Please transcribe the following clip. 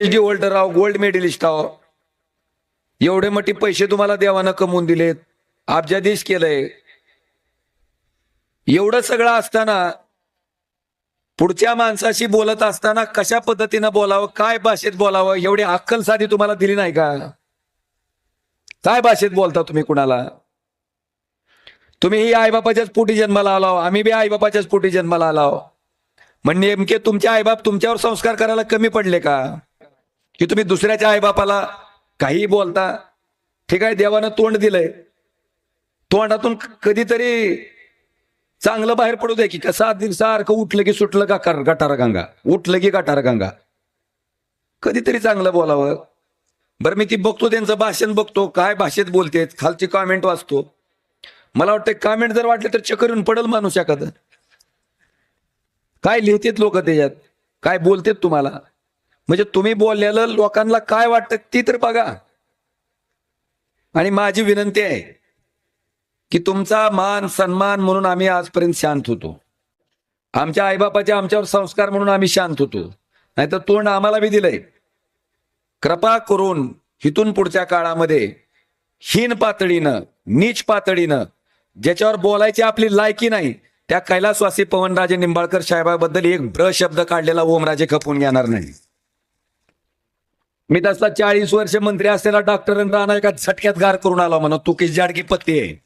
D holder आहो gold medallist आहो. एवढे मोठे पैसे तुम्हाला देवानं कमवून दिलेत. अब्जाधीश केलंय. एवढं सगळं असताना पुढच्या माणसाशी बोलत असताना कशा पद्धतीनं बोलावं काय भाषेत बोलावं एवढी अक्कल साधी तुम्हाला दिली नाही का? काय भाषेत बोलता तुम्ही कुणाला? तुम्ही ही आईबापाच्याच पोटी जन्माला आलाव आम्ही बी आईबापाच्याच पोटी जन्माला आलाव मग म्हणजे नेमके तुमचे आईबाप तुमच्यावर संस्कार करायला कमी पडले का? की तुम्ही दुसऱ्याच्या आईबापाला काही बोलता ठीक आहे देवानं तोंड दिलंय. तोंडातून कधीतरी चांगलं बाहेर पडू दे की सात दिवसारखं उठलं की सुटलं का कर गटार गंगा उठलं की गटार गंगा कधीतरी चांगलं बोलावं. बरं मी ती बघतो त्यांचं भाषण बघतो काय भाषेत बोलते खालची कॉमेंट वाचतो. मला वाटतं कॉमेंट जर वाटले तर चक्कर पडेल पडल माणूस एखादं. काय लिहितेत लोक त्याच्यात? काय बोलतेत तुम्हाला? म्हणजे तुम्ही बोललेलं लोकांना काय वाटतं ती तर बघा. आणि माझी विनंती आहे की तुमचा मान सन्मान म्हणून आम्ही आजपर्यंत शांत होतो. आमच्या आईबापाचे आमच्यावर संस्कार म्हणून आम्ही शांत होतो. नाहीतर तोंड आम्हाला बी दिलंय. कृपा करून हिथून पुढच्या काळामध्ये हीन पातळीनं नीच पातळीनं ज्याच्यावर बोलायची आपली लायकी नाही त्या कैलासवासी पवनराजे निंबाळकर साहेबाबद्दल एक ब्र शब्द काढलेला ओमराजे खपून घेणार नाही. मी तसला चाळीस वर्ष मंत्री असलेला डॉक्टर राणा एका झटक्यात गार करून आला म्हणा. तू की जाडकी पत्ती आहे.